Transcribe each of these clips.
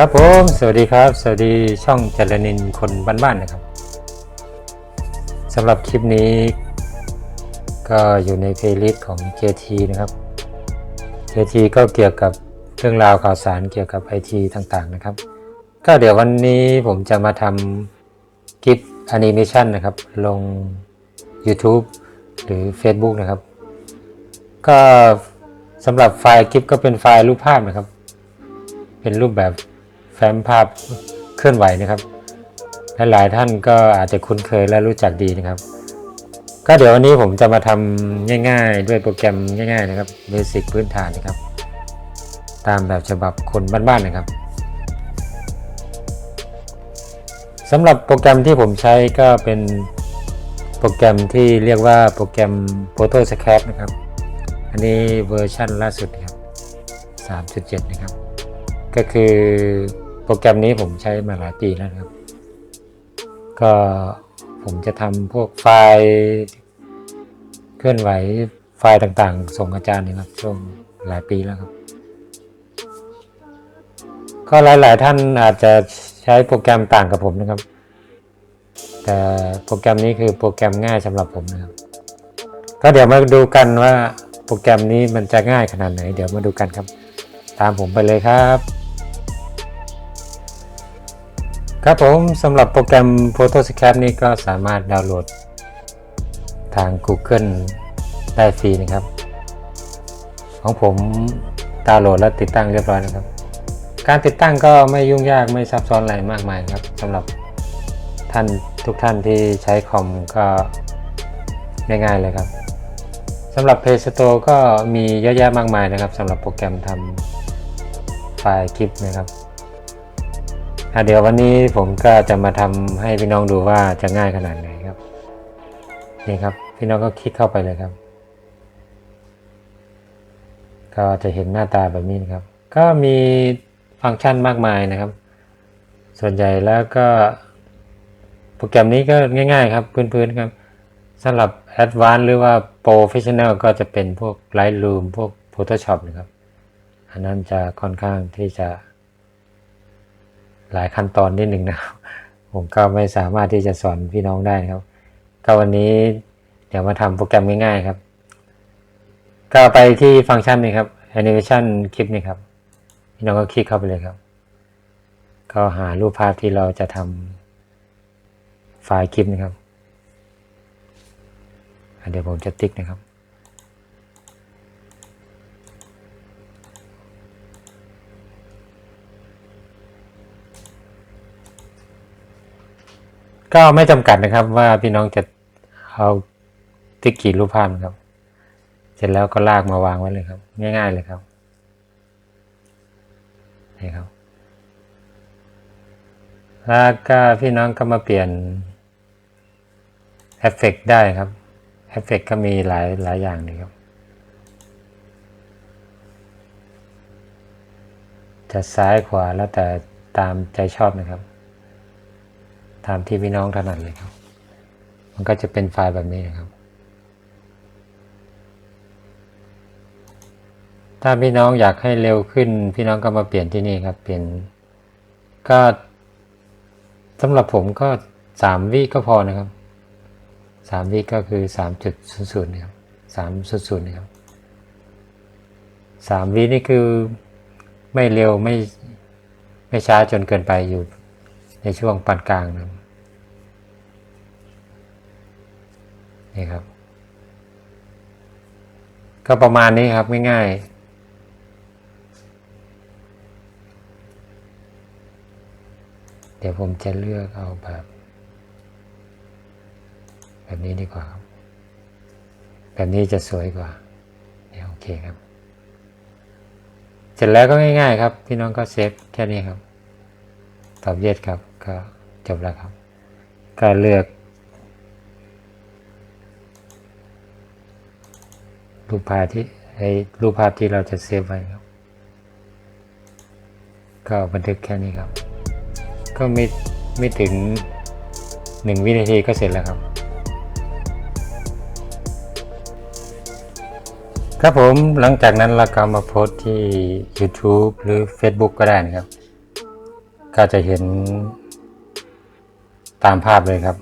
ครับผมสวัสดีครับ สวัสดีช่องจรนินคนบ้านๆนะครับสำหรับคลิปนี้ ก็อยู่ในเพลย์ลิสต์ของ JT นะครับ JT ก็เกี่ยวกับเรื่องราวข่าวสารเกี่ยวกับ IT ต่างๆนะครับ ก็เดี๋ยววันนี้ผมจะมาทำคลิปแอนิเมชันนะครับ ลง YouTube หรือ Facebook นะครับ ก็สำหรับไฟล์คลิปก็เป็นไฟล์รูปภาพนะครับ เป็นรูปแบบ แฟ้มภาพเคลื่อนไหวนะครับหลายๆท่านก็อาจจะคุ้นเคยและรู้จักดีนะครับ ก็เดี๋ยววันนี้ผมจะมาทำง่ายๆ ด้วยโปรแกรมง่ายๆนะครับเบสิกพื้นฐานนะครับ ตามแบบฉบับคนบ้านๆนะครับสำหรับโปรแกรมที่ผมใช้ก็เป็นโปรแกรมที่เรียกว่าโปรแกรม Photoscape นะครับ อันนี้เวอร์ชันล่าสุดนะครับ 3.7 นะครับ ก็คือ โปรแกรมนี้ผมใช้มาหลายปีแล้วครับ ก็ผมจะทำพวกไฟล์เคลื่อนไหวไฟล์ต่างๆ ส่งอาจารย์นะครับช่วงหลายปีแล้วครับ ก็หลายๆท่านอาจจะใช้โปรแกรมต่างกับผมนะครับ แต่โปรแกรมนี้คือโปรแกรมง่ายสำหรับผมนะครับ ก็เดี๋ยวมาดูกันว่าโปรแกรมนี้มันจะง่ายขนาดไหน เดี๋ยวมาดูกันครับ ตามผมไปเลยครับ ครับผมสำหรับโปรแกรม Photoscape นี้ก็สามารถดาวน์โหลด ทาง Google ได้ฟรีนะครับ ของผมดาวน์โหลดและติดตั้งเรียบร้อยนะครับ การติดตั้งก็ไม่ยุ่งยากไม่ซับซ้อนอะไรมากมายครับสำหรับท่านทุกท่านที่ใช้คอมก็ง่ายๆเลยครับสำหรับ Play Store ก็มีเยอะแยะมากมายนะครับสำหรับโปรแกรมทำไฟล์คลิปนะครับ อะเดี๋ยววันนี้ผมก็จะมาทำให้พี่น้องดูว่าจะง่ายขนาดไหนครับ นี่ครับ พี่น้องก็คลิกเข้าไปเลยครับ ก็จะเห็นหน้าตาแบบนี้นะครับ ก็มีฟังก์ชันมากมายนะครับ ส่วนใหญ่แล้วก็ โปรแกรมนี้ก็ง่าย ๆ ครับ พื้นๆครับสำหรับ Advanced หรือว่า Professional ก็จะเป็นพวก Lightroom พวก Photoshop นะครับ อันนั้นจะค่อนข้างที่จะ หลายขั้นตอนนิดหนึ่งนะครับ ผมก็ไม่สามารถที่จะสอนพี่น้องได้ครับ ก็วันนี้เดี๋ยวมาทำโปรแกรมง่ายๆครับ ก็ไปที่ฟังก์ชันนี้ครับ Animation คลิปนี้ครับ พี่น้องก็คลิกเข้าไปเลยครับ ก็หารูปภาพที่เราจะทำไฟล์คลิปนะครับ เดี๋ยวผมจะติ๊กนะครับ ก็ไม่จำกัดนะครับ ว่าพี่น้องจะเอาติ๊กกี่รูปภาพนะครับ เสร็จแล้วก็ลากมาวางไว้เลยครับ ง่าย ๆเลยครับนี่ครับแล้วก็พี่น้องก็มาเปลี่ยนเอฟเฟกต์ได้ครับเอฟเฟกต์ก็มีหลายหลายอย่างเลยครับ จะซ้ายขวาแล้วแต่ตามใจชอบนะครับ ตามที่พี่น้องถนัดเลยครับ มันก็จะเป็นไฟล์แบบนี้นะครับ ถ้าพี่น้องอยากให้เร็วขึ้น พี่น้องก็มาเปลี่ยนที่นี่ครับ เปลี่ยนก็สำหรับผมก็สามวิก็พอนะครับสามวิก็คือสามจุดศูนย์ศูนย์นะครับสามศูนย์ศูนย์นะครับสามวินี่คือไม่เร็วไม่ไม่ช้าจนเกินไปอยู่ ในช่วงปานกลางนะนี่ครับ ก็ประมาณนี้ครับง่ายๆ เดี๋ยวผมจะเลือกเอาแบบ แบบนี้ดีกว่าครับ แบบนี้จะสวยกว่าเนี่ยโอเคครับ เสร็จแล้วก็ง่ายๆ ครับ พี่น้องก็เซฟแค่นี้ครับ ตอบเย็ดครับ ก็จบแล้วครับ ก็เลือก รูปภาพที่ไอ้รูปภาพที่เราจะเซฟไว้ครับ ก็บันทึกแค่นี้ครับ ก็ไม่ไม่ถึงหนึ่งวินาทีก็เสร็จแล้วครับ ครับผมหลังจากนั้นเราก็มาโพสที่ YouTube หรือ Facebook ก็ได้นะครับ ก็จะเห็นตามภาพเลยครับ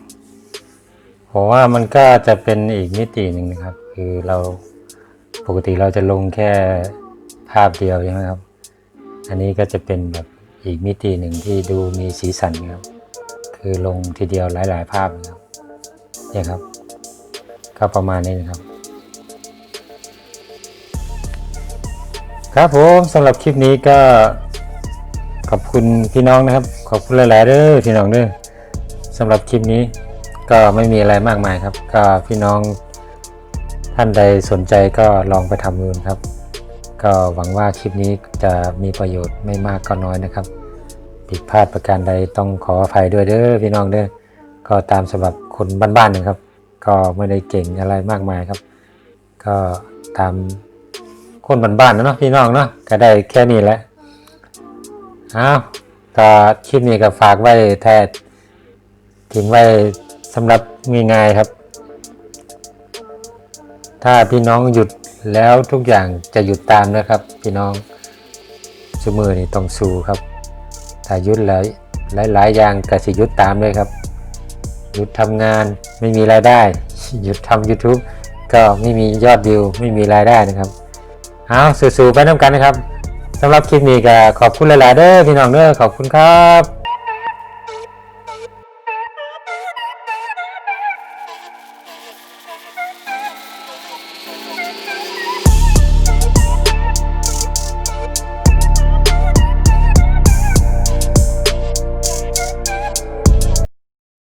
ผมว่ามันก็จะเป็นอีกมิติหนึ่งนะครับ คือเราปกติเราจะลงแค่ภาพเดียวใช่ไหมครับ อันนี้ก็จะเป็นแบบอีกมิติหนึ่งที่ดูมีสีสันครับ คือลงทีเดียวหลาย ๆ ภาพนะครับเนี่ยครับ ก็ประมาณนี้นะครับ ครับผมสำหรับคลิปนี้ก็ ขอบคุณพี่น้องนะครับ ขอบคุณหลาย ๆเด้อพี่น้องเด้อสำหรับคลิปนี้ก็ไม่มีอะไรมากมายครับ ก็พี่น้องท่านใดสนใจก็ลองไปทำดูนะครับ ก็หวังว่าคลิปนี้จะมีประโยชน์ไม่มากก็น้อยนะครับ ผิดพลาดประการใดต้องขออภัยด้วยเด้อพี่น้องเด้อก็ตามสำหรับคนบ้านๆนะครับ ก็ไม่ได้เก่งอะไรมากมายครับ ก็ตามคนบ้านๆนะเนาะพี่น้องเนาะก็ได้แค่นี้แหละ อ้าวก็คลิปนี้ก็ฝากไว้แท้ทิ้งไว้สำหรับง่ายๆครับ ถ้าพี่น้องหยุดแล้วทุกอย่างจะหยุดตามนะครับ พี่น้องสมือนี่ต้องสู้ครับ ถ้าหยุดแล้วหลายๆอย่างก็สิหยุดตามเลยครับ หยุดทำงานไม่มีรายได้ หยุดทำ YouTube ก็ไม่มียอดวิวไม่มีรายได้นะครับ เอาสู้ๆไปน้ำกันนะครับ สำหรับคลิปนี้ก็ขอบคุณหลายๆเด้อพี่น้องเด้อขอบคุณครับ